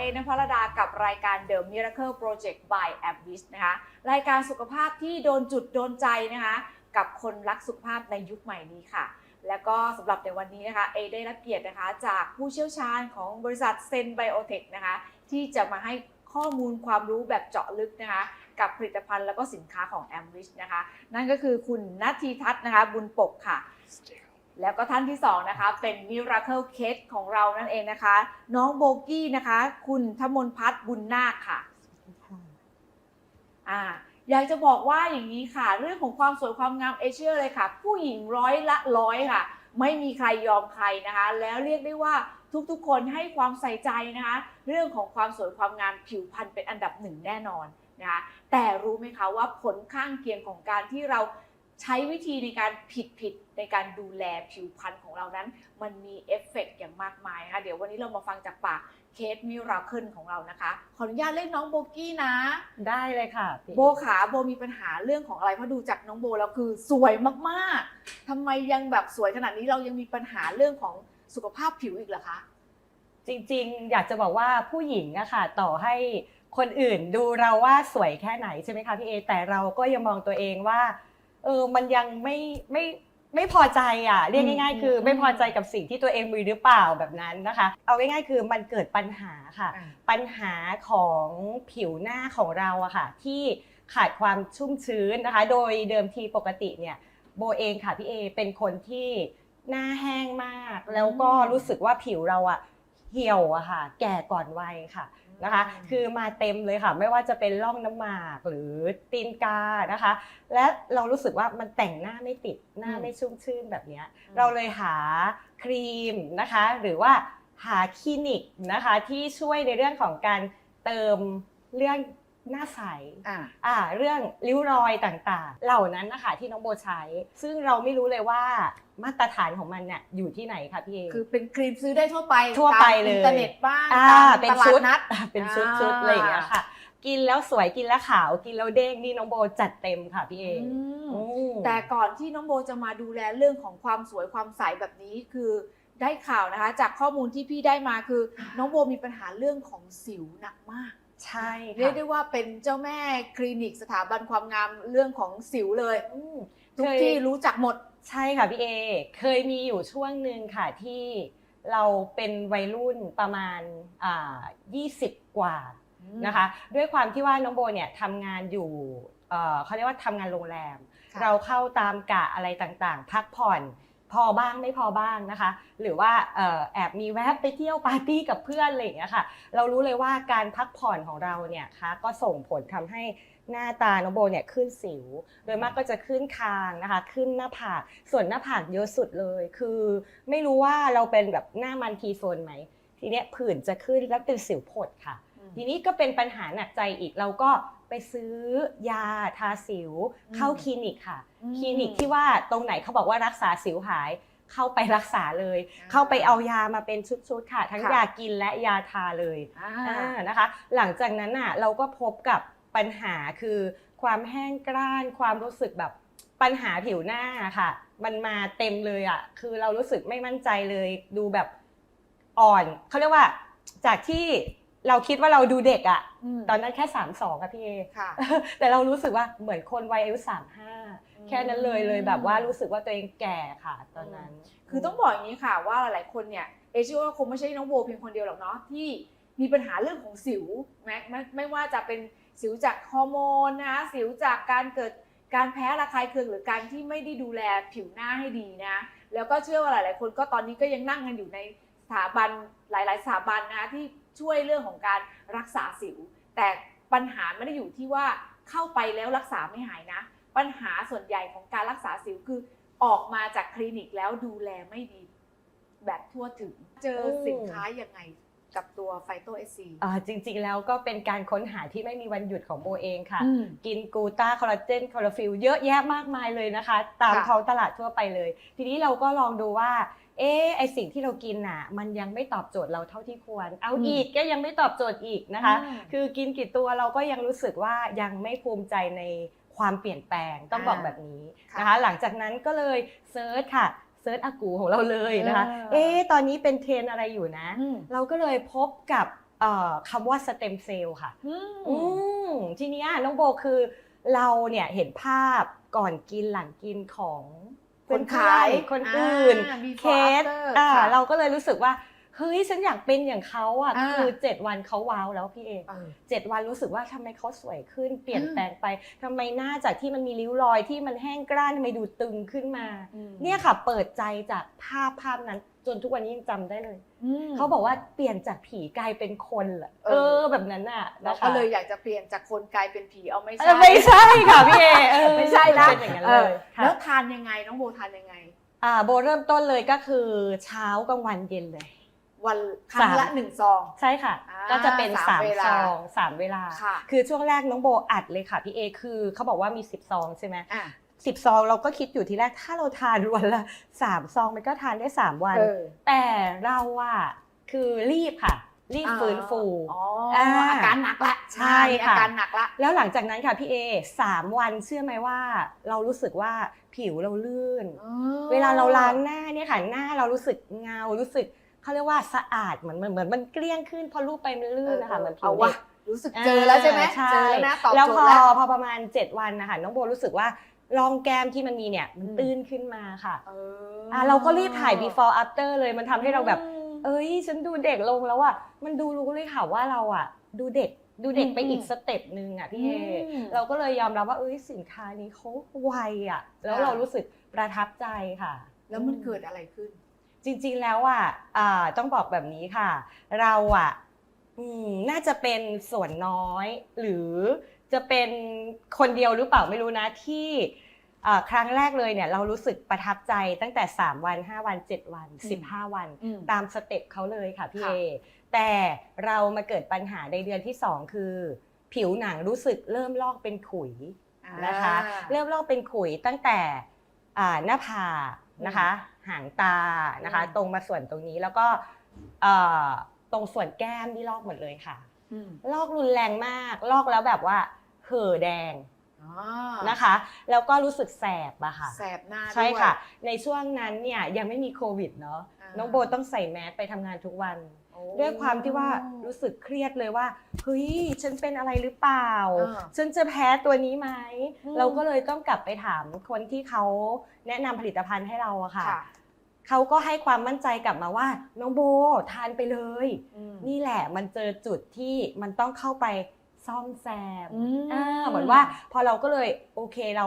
สวัสดีค่ะเอนภรดากับรายการ The Miracle Project by a b w i s นะคะ รายการสุขภาพที่โดนจุดโดนใจนะคะ กับคนรักสุขภาพในยุคใหม่นี้ค่ะ แล้วก็สำหรับในวันนี้นะคะ เอได้รับเกียรตินะคะ จากผู้เชี่ยวชาญของบริษัทเซนไบโอเทคนะคะ ที่จะมาให้ข้อมูลความรู้แบบเจาะลึกนะคะ กับผลิตภัณฑ์แล้วก็สินค้าของ a m r i c h นะคะ นั่นก็คือคุณนัททีทัศน์นะคะ บุญปกค่ะ แล้วก็ท่านที่สองนะคะเป็น Miracle Case ของเรานั่นเองนะคะ น้องโบกี้นะคะ คุณธมนพัฒน์บุญนาคค่ะอ่าอยากจะบอกว่าอย่างนี้ค่ะ เรื่องของความสวยความงามเอเชียเลยค่ะ ผู้หญิงร้อยละร้อยค่ะ ไม่มีใครยอมใครนะคะ แล้วเรียกได้ว่าทุกๆ คนให้ความใส่ใจนะคะ เรื่องของความสวยความงามผิวพรรณเป็นอันดับหนึ่งแน่นอนนะคะแต่รู้ไหมคะว่าผลข้างเคียงของการที่เรา ใช้วิธีในการผิดผิดๆในการดูแลผิวพรรณของเรานั้น มันมีเอฟเฟกต์อย่างมากมายนะคะเดี๋ยววันนี้เรามาฟังจากปากเคสมิราเคิลของเรานะคะ ขออนุญาตเรียกน้องโบกี้นะ ได้เลยค่ะพี่โบขาโบมีปัญหาเรื่องของอะไรเพราะดูจากน้องโบแล้วคือสวยมากๆทำไมยังแบบสวยขนาดนี้เรายังมีปัญหาเรื่องของสุขภาพผิวอีกเหรอคะ จริงๆ อยากจะบอกว่าผู้หญิงอะค่ะต่อให้คนอื่นดูเราว่าสวยแค่ไหนใช่ไหมคะพี่เอแต่เราก็ยังมองตัวเองว่า เออมันยังไม่ไม่ไม่พอใจอะเรียกง่ายอืมๆคืออืมไม่พอใจกับสิ่งที่ตัวเองมีหรือเปล่าแบบนั้นนะคะ เอาง่ายๆ คือมันเกิดปัญหาค่ะ ปัญหาของผิวหน้าของเราอะค่ะ ที่ขาดความชุ่มชื้นนะคะ โดยเดิมทีปกติเนี่ยโบเองค่ะพี่เอเป็นคนที่หน้าแห้งมาก แล้วก็รู้สึกว่าผิวเราอะเหี่ยวอะค่ะ แก่ก่อนวัยค่ะ นะคะ คือมาเต็มเลยค่ะ ไม่ว่าจะเป็นร่องน้ำหมากหรือตีนกานะคะ และเรารู้สึกว่ามันแต่งหน้าไม่ติดหน้าไม่ชุ่มชื่นแบบเนี้ยเราเลยหาครีมนะคะ หรือว่าหาคลินิกนะคะที่ช่วยในเรื่องของการเติมเรื่อง หน้าใสอ่าอ่าเรื่องริ้วรอยต่างๆ เหล่านั้นนะคะที่น้องโบใช้ ซึ่งเราไม่รู้เลยว่ามาตรฐานของมันเนี่ยอยู่ที่ไหนคะพี่เอ คือเป็นครีมซื้อได้ทั่วไปทั่วไปตามเลย อินเทอร์เน็ตบ้างอ่าตามเป็นตลาชุดดนัด เป็นชุดอ่าชุดอะไรอย่างเงี้ยค่ะ กินแล้วสวยกินแล้วขาวกินแล้วเด้งนี่น้องโบจัดเต็มค่ะพี่เออืม อืม แต่ก่อนที่น้องโบจะมาดูแลเรื่องของความสวยความใสแบบนี้คือได้ข่าวนะคะ จากข้อมูลที่พี่ได้มาคือ น้องโบมีปัญหาเรื่องของสิวหนักมาก ใช่เรียกค่ะ ได้ว่าเป็นเจ้าแม่คลินิกสถาบันความงามเรื่องของสิวเลยอืมทุกเคย ที่รู้จักหมด ใช่ค่ะพี่เอ เคยมีอยู่ช่วงหนึ่งค่ะที่เราเป็นวัยรุ่นประมาณอ่า20 กว่า นะคะด้วยความที่ว่าน้องโบเนี่ยทำงานอยู่เอ่อเขาเรียกว่าทำงานโรงแรม ค่ะ เราเข้าตามกะอะไรต่างๆ พักผ่อน พอบ้างไม่พอบ้างนะคะ หรือว่าเอ่อแอบมีแวบไปเที่ยวปาร์ตี้กับเพื่อนอะไรอย่างเงี้ยค่ะ เรารู้เลยว่าการพักผ่อนของเราเนี่ยคะก็ส่งผลทำให้หน้าตาน้องโบเนี่ยขึ้นสิว โดยมากก็จะขึ้นคางนะคะ ขึ้นหน้าผาก ส่วนหน้าผากเยอะสุดเลย คือ ไม่รู้ว่าเราเป็นแบบหน้ามันทีโซนไหม ทีเนี้ยผื่นจะขึ้นแล้วเป็นสิวผดค่ะ ทีนี้ก็เป็นปัญหาหนักใจอีกเราก็ ไปซื้อยาทาสิวอืมเข้าคลินิกค่ะอืมคลินิกที่ว่าตรงไหนเขาบอกว่ารักษาสิวหาย เข้าไปรักษาเลยอ่าเข้าไปเอายามาเป็นชุดๆค่ะ ทั้งค่ะยากินและยาทาเลยอ่าอ่านะคะ หลังจากนั้นน่ะเราก็พบกับปัญหาคือความแห้งกร้าน ความรู้สึกแบบปัญหาผิวหน้าค่ะ มันมาเต็มเลยอะ คือเรารู้สึกไม่มั่นใจเลย ดูแบบอ่อนเขาเรียกว่าจากที่ เราคิดว่าเราดูเด็กอะมตอนนั้นแค่สามสองอะพี่เอค่ะแต่เรารู้สึกว่าเหมือนคนวัยอายุสามห้าแค่นั้นเลยเลยแบบว่ารู้สึกว่าตัวเองแก่ค่ะ ตอนนั้น คือต้องบอกอย่างนี้ค่ะว่าหลายๆคนเนี่ยเอเชื่อว่าคงไม่ใช่น้องโบเพียงคนเดียวหรอกเนาะที่มีปัญหาเรื่องของสิวแม้ไม่ไม่ว่าจะเป็นสิวจากฮอร์โมนนะคะสิวจากการเกิดการแพ้ระคายเคืองหรือการที่ไม่ได้ดูแลผิวหน้าให้ดีนะ แล้วก็เชื่อว่าหลาย ๆ คนก็ตอนนี้ก็ยังนั่งกันอยู่ในสถาบันหลาย ๆ สถาบันนะคะที่ ช่วยเรื่องของการรักษาสิว แต่ปัญหาไม่ได้อยู่ที่ว่าเข้าไปแล้วรักษาไม่หายนะ ปัญหาส่วนใหญ่ของการรักษาสิวคือออกมาจากคลินิกแล้วดูแลไม่ดี แบบทั่วถึง เจอสินค้ายังไงกับตัวไฟโตเอซีอ่าจริงๆแล้วก็เป็นการค้นหาที่ไม่มีวันหยุดของโบเองค่ะ กินกลูตาคอลลาเจนคอลลาฟิลเยอะแยะมากมายเลยนะคะ ตามค่ะท้องตลาดทั่วไปเลย ทีนี้เราก็ลองดูว่า เอ๊ะไอสิ่งที่เรากินน่ะ มันยังไม่ตอบโจทย์เราเท่าที่ควร เอาอืมอีกก็ยังไม่ตอบโจทย์อีกนะคะอืมคือกินกี่ตัวเราก็ยังรู้สึกว่ายังไม่ภูมิใจในความเปลี่ยนแปลงต้องบอกแบบนี้ค่ะนะคะหลังจากนั้นก็เลยเซิร์ชค่ะเซิร์ชอากูของเราเลยนะคะเออเอ๊ะตอนนี้เป็นเทรนด์อะไรอยู่นะอืมเราก็เลยพบกับเอ่อคำว่าสเต็มเซลล์ค่ะอืมอืมทีเนี้ยน้องโบคือเราเนี่ยเห็นภาพก่อนกินหลังกินของ คนขายเพื่อนๆคนอื่นอ่า before เคส after อ่าค่ะเราก็เลยรู้สึกว่าเฮ้ยฉันอยากเป็นอย่างเขาอะอ่าคือเจ็ดวันเขาว้าวแล้วพี่เอเออเจ็ดวันรู้สึกว่าทำไมเขาสวยขึ้น เปลี่ยนอืมแปลงไปทำไมหน้าจากที่มันมีริ้วรอยที่มันแห้งกร้านทำไมดูตึงขึ้นมาอืมเนี่ยค่ะเปิดใจจากภาพภาพนั้น จนทุกวันนี้ยังจำได้เลยอืมเขาบอกว่าเปลี่ยนจากผีกลายเป็นคนเหรอเอเออ อแบบนั้นอะเรานะคะก็เลยอยากจะเปลี่ยนจากคนกลายเป็นผีเอาไม่เอใช่ อไม่ใช่ค่ะพี่เอเออไม่ใช่นะ เป็นอย่างนั้นเอเลอยค่ะแล้วทานยังไงน้องโบทานยังไง อ่าโบเริ่มต้นเลยก็คือเช้ากลางวันเย็นเลย วันครั้งละสาม หนึ่งซอง ใช่ค่ะ อ่าก็จะเป็นสาสามมเวลา ซองสามเวลา ค่ะคือช่วงแรกน้องโบอัดเลยค่ะพี่เอคือเขาบอกว่ามีสิบซองใช่ไหมอะ สิบซองเราก็คิดอยู่ทีแรกถ้าเราทานวันละสามซองมันก็ทานได้สามวันเออแต่เราอะคือรีบค่ะ รีบฟื้นฟูอ๋ออาอาการหนักละใช่มีค่ะอาการหนักละแล้วหลังจากนั้นค่ะพี่เอสามวันเชื่อไหมว่า เรารู้สึกว่าผิวเราลื่น เวลาเราล้างหน้าเนี่ยค่ะหน้าเรารู้สึกเงารู้สึกเขาเรียกว่าสะอาดเหมือนเหมือนเหมือนมันเกลี้ยงขึ้นพอรูปไปมันลื่นนะคะเหมือนผิเอาววะเด็กรู้สึกเจอแล้วใช่ไหมใช่เจอแล้วนะตอบแล้วโจพทอย์แล้วพอประมาณ 7 วันนะคะน้องโบรู้สึกว่า ร่องแก้มที่มันมีเนี่ยมันอืมตื้นขึ้นมาค่ะเอออะเราก็รีบถ่าย before after เลยมันทำให้เราแบบอืมเอ้ย ฉันดูเด็กลงแล้วอะมันดูรู้เลยค่ะว่าเราอะ ดูเด็กดูเด็กไปอืมอีกสเต็ปหนึ่งอะพี่เออืม เราก็เลยยอมรับว่าเอ้ยสินค้านี้เขาไวอะ แล้วค่ะเรารู้สึกประทับใจค่ะ แล้วมันเกิดอะไรขึ้น จริงๆ แล้วอะอ่าต้องบอกแบบนี้ค่ะ เราอะอืมน่าจะเป็นส่วนน้อยหรือ จะเป็นคนเดียวหรือเปล่าไม่รู้นะที่อ่าครั้งแรกเลยเนี่ยเรารู้สึกประทับใจตั้งแต่ 3 วัน 5 วัน 7 วันอืม15 วันอืมตามสเต็ปเขาเลยค่ะพี่เอค่ะแต่เรามาเกิดปัญหาในเดือนที่ 2 คือ ผิวหนังรู้สึกเริ่มลอกเป็นขุยนะคะอ่าเริ่มลอกเป็นขุยตั้งแต่อ่าหน้าผากนะคะ หางตานะคะอืมตรงมาส่วนตรงนี้แล้วก็เอ่อตรงส่วนแก้มที่ลอกหมดเลยค่ะอืมลอกรุนแรงมากลอกแล้วแบบว่า เห่อแดงอ่านะคะ แล้วก็รู้สึกแสบอะค่ะ แสบหน้าใช่ด้วยค่ะ ในช่วงนั้นเนี่ยยังไม่มีโควิดเนาะอ่า น้องโบต้องใส่แมสไปทำงานทุกวัน โอ้ ด้วยความที่ว่ารู้สึกเครียดเลยว่าเฮ้ยฉันเป็นอะไรหรือเปล่า อ่าฉันจะแพ้ตัวนี้ไหมอืม เราก็เลยต้องกลับไปถามคนที่เขาแนะนำผลิตภัณฑ์ให้เราอะค่ะ ค่ะเขาก็ให้ความมั่นใจกลับมาว่าน้องโบทานไปเลย อืม นี่แหละมันเจอจุดที่มันต้องเข้าไป ซ่อมแซมอืมอ่าเหมือนว่าพอเราก็เลยโอเคเรา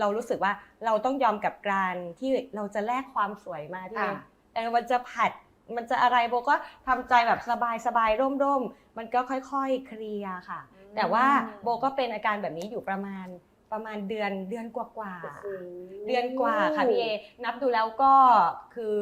เรารู้สึกว่าเราต้องยอมกับการที่เราจะแลกความสวยมาที่อ่าเออมันจะผัดมันจะอะไรโบก็ทำใจแบบสบายสบายร่มร่มๆมันก็ค่อยๆเคลียร์ค่ะ แต่ว่าโบก็เป็นอาการแบบนี้อยู่ประมาณประมาณเดือนเดือนกว่าๆโอ้โหเดือนกว่าค่ะพี่เอนับดูแล้วก็คือ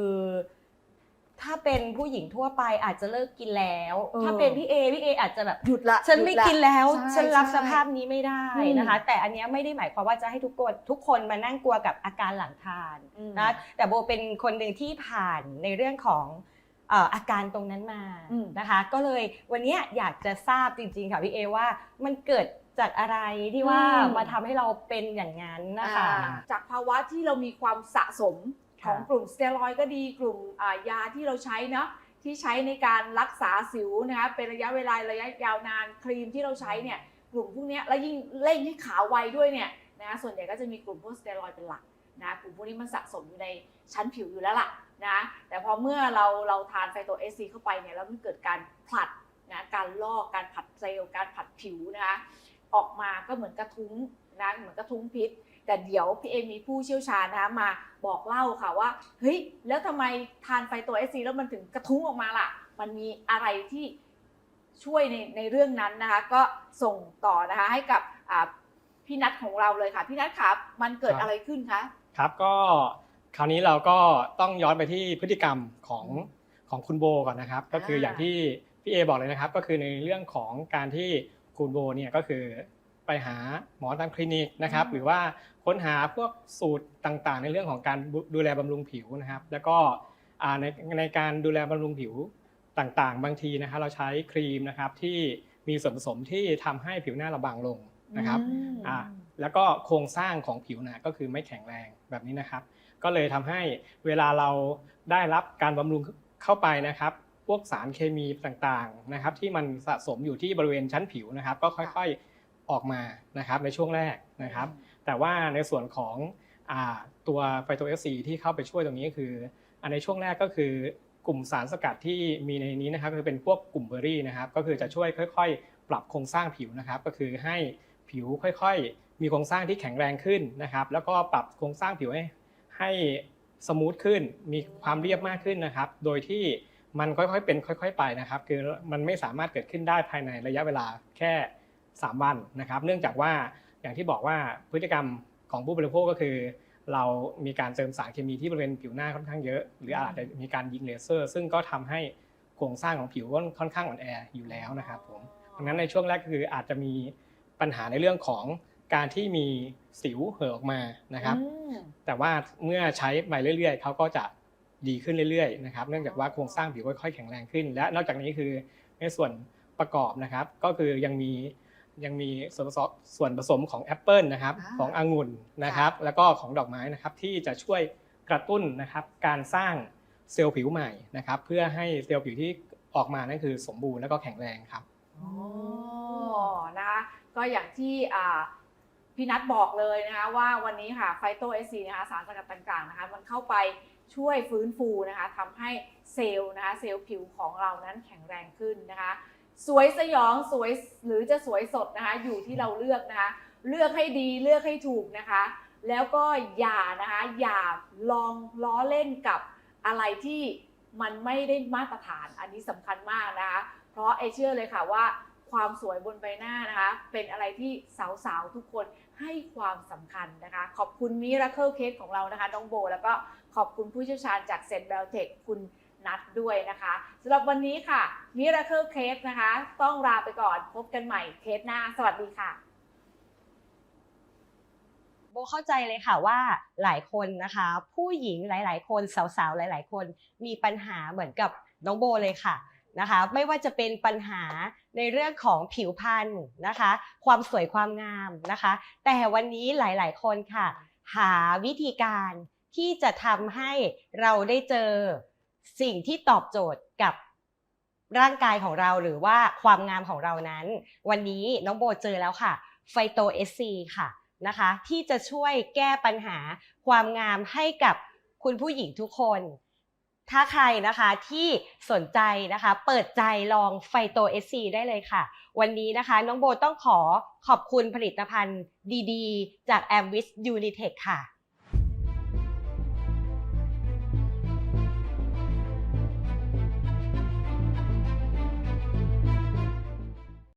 ถ้าเป็นผู้หญิงทั่วไปอาจจะเลิกกินแล้ว เออ ถ้าเป็นพี่เอพี่เออาจจะแบบ หยุดละฉันไม่หยุดะกินแล้ว ใช่ฉันรับใช่สภาพนี้ไม่ได้อืมนะคะ แต่อันเนี้ยไม่ได้หมายความว่าจะให้ทุกคนทุกคนมานั่งกลัวกับอาการหลังทานอืมนะแต่โบเป็นคนหนึ่งที่ผ่านในเรื่องของเอ่ออาการตรงนั้นมาอืม นะคะ ก็เลยวันเนี้ยอยากจะทราบจริงๆค่ะพี่เอว่ามันเกิดจากอะไรที่ว่าอืม มาทำให้เราเป็นอย่างนั้นนะคะ อ่าจากภาวะที่เรามีความสะสม ของค่ะกลุ่มสเตียรอยด์ก็ดีกลุ่มอ่ายาที่เราใช้เนาะที่ใช้ในการรักษาสิวนะคะเป็นระยะเวลาระยะยาวนานครีมที่เราใช้เนี่ยกลุ่มพวกเนี้ยแล้วยิ่งเร่งให้ขาวไวด้วยเนี่ยนะส่วนใหญ่ก็จะมีกลุ่มพวกสเตียรอยด์เป็นหลักนะกลุ่มพวกนี้มันสะสมอยู่ในชั้นผิวอยู่แล้วล่ะนะแต่พอเมื่อเราเราทานไฟโตเอซีเข้าไปเนี่ยแล้วมันเกิดการผลัดนะการลอกการผัดเซลล์การผัดผิวนะคะออกมาก็เหมือนกระทุ้งนะเหมือนกระทุ้งพิษ แต่เดี๋ยวพี่เอมีผู้เชี่ยวชาญนะคะมาบอกเล่าค่ะว่าเฮ้ยแล้วทำไมทานไฟตัวเอซีแล้วมันถึงกระทุ้งออกมาล่ะ มันมีอะไรที่ช่วยในในเรื่องนั้นนะคะ ก็ส่งต่อนะคะให้กับอ่าพี่นัทของเราเลยค่ะ พี่นัทครับมันเกิดครับอะไรขึ้นคะครับก็คราวนี้เราก็ต้องย้อนไปที่พฤติกรรมของของคุณโบก่อนนะครับ ก็คืออย่างที่พี่เอบอกเลยนะครับ ก็คือในเรื่องของการที่คุณโบเนี่ยก็คือไปหาหมอตามคลินิกนะครับ หรือว่า ค้นหาพวกสูตรต่างๆ ในเรื่องของการดูแลบำรุงผิวนะครับ แล้วก็อ่าในในการดูแลบำรุงผิวต่างๆ บางทีนะครับเราใช้ครีมนะครับที่มีส่วนผสมที่ทำให้ผิวหน้าเราบางลงนะครับอืมอ่าแล้วก็โครงสร้างของผิวหนะก็คือไม่แข็งแรงแบบนี้นะครับ ก็เลยทำให้เวลาเราได้รับการบำรุงเข้าไปนะครับ พวกสารเคมีต่างๆนะครับ ที่มันสะสมอยู่ที่บริเวณชั้นผิวนะครับ ก็ค่อยๆออกมานะครับในช่วงแรกนะครับ แต่ว่าในส่วนของตัวไฟโตเอสซีที่เข้าไปช่วยตรงนี้ก็คืออันในช่วงแรกก็คือกลุ่มสารสกัดที่มีในนี้นะครับคือเป็นพวกกลุ่มเบอร์รี่นะครับ ก็คือจะช่วยค่อยๆ ปรับโครงสร้างผิวนะครับ ก็คือให้ผิวค่อยๆ มีโครงสร้างที่แข็งแรงขึ้นนะครับ แล้วก็ปรับโครงสร้างผิวให้ให้สมูทขึ้น มีความเรียบมากขึ้นนะครับ โดยที่มันค่อยๆ เป็นค่อย ๆ ไปนะครับ คือมันไม่สามารถเกิดขึ้นได้ภายในระยะเวลาแค่ 3 วันนะครับ เนื่องจากว่า อย่างที่บอกว่าพฤติกรรมของผู้บริโภคก็คือ เรามีการเติมสารเคมีที่บริเวณผิวหน้าค่อนข้างเยอะ หรืออาจจะมีการยิงเลเซอร์ ซึ่งก็ทำให้โครงสร้างของผิวค่อนข้างอ่อนแออยู่แล้วนะครับผมดังนั้นในช่วงแรกก็คืออาจจะมีปัญหาในเรื่องของการที่มีสิวเห่อะออกมานะครับอืมแต่ว่าเมื่อใช้ไปเรื่อยๆเขาก็จะดีขึ้นเรื่อยๆนะครับ เนื่องจากว่าโครงสร้างผิวค่อยๆแข็งแรงขึ้น และนอกจากนี้คือในส่วนประกอบนะครับ ก็คือยังมี ยังมีส่วนผสมส่วนผสมของแอปเปิลนะครับอ่า ขององุ่นนะครับ แล้วก็ของดอกไม้นะครับที่จะช่วยกระตุ้นนะครับการสร้างเซลล์ผิวใหม่นะครับเพื่อให้เซลล์ผิวที่ออกมานั่นคือสมบูรณ์และก็แข็งแรงครับ อ๋อนะคะก็อย่างที่อ่าพี่นัทบอกเลยนะคะว่าวันนี้ค่ะไฟโตเอซีนะคะสารสกัดต่างๆนะคะมันเข้าไปช่วยฟื้นฟูนะคะทำให้เซลล์นะคะเซลล์ผิวของเรานั้นแข็งแรงขึ้นนะคะ สวยสยองสวยหรือจะสวยสดนะคะ อยู่ที่เราเลือกนะคะ เลือกให้ดีเลือกให้ถูกนะคะ แล้วก็อย่านะคะอย่าลองล้อเล่นกับอะไรที่มันไม่ได้มาตรฐานอันนี้สำคัญมากนะคะ เพราะเอเชื่อเลยค่ะว่าความสวยบนใบหน้านะคะ เป็นอะไรที่สาวๆ ทุกคนให้ความสำคัญนะคะ ขอบคุณมิราเคิลเคสของเรานะคะ น้องโบ แล้วก็ขอบคุณผู้เชี่ยวชาญจากเซนเบลเทคคุณ นัดด้วยนะคะสำหรับวันนี้ค่ะมิราเคิลเคสนะคะ ต้องลาไปก่อนพบกันใหม่เคสหน้า สวัสดีค่ะโบเข้าใจเลยค่ะว่าหลายคนนะคะ ผู้หญิงหลาย ๆ คนสาวๆหลาย ๆ คนมีปัญหาเหมือนกับน้องโบเลยค่ะนะคะ ไม่ว่าจะเป็นปัญหาในเรื่องของผิวพรรณนะคะ ความสวยความงามนะคะ แต่วันนี้หลาย ๆ คนค่ะ หาวิธีการที่จะทำให้เราได้เจอ สิ่งที่ตอบโจทย์กับร่างกายของเราหรือว่าความงามของเรานั้น วันนี้น้องโบเจอแล้วค่ะไฟโตเอซีค่ะนะคะ ที่จะช่วยแก้ปัญหาความงามให้กับคุณผู้หญิงทุกคน ถ้าใครนะคะที่สนใจนะคะ เปิดใจลองไฟโตเอซีได้เลยค่ะ วันนี้นะคะ น้องโบต้องขอขอบคุณผลิตภัณฑ์ดีๆ จาก a m w i s Unitech ค่ะ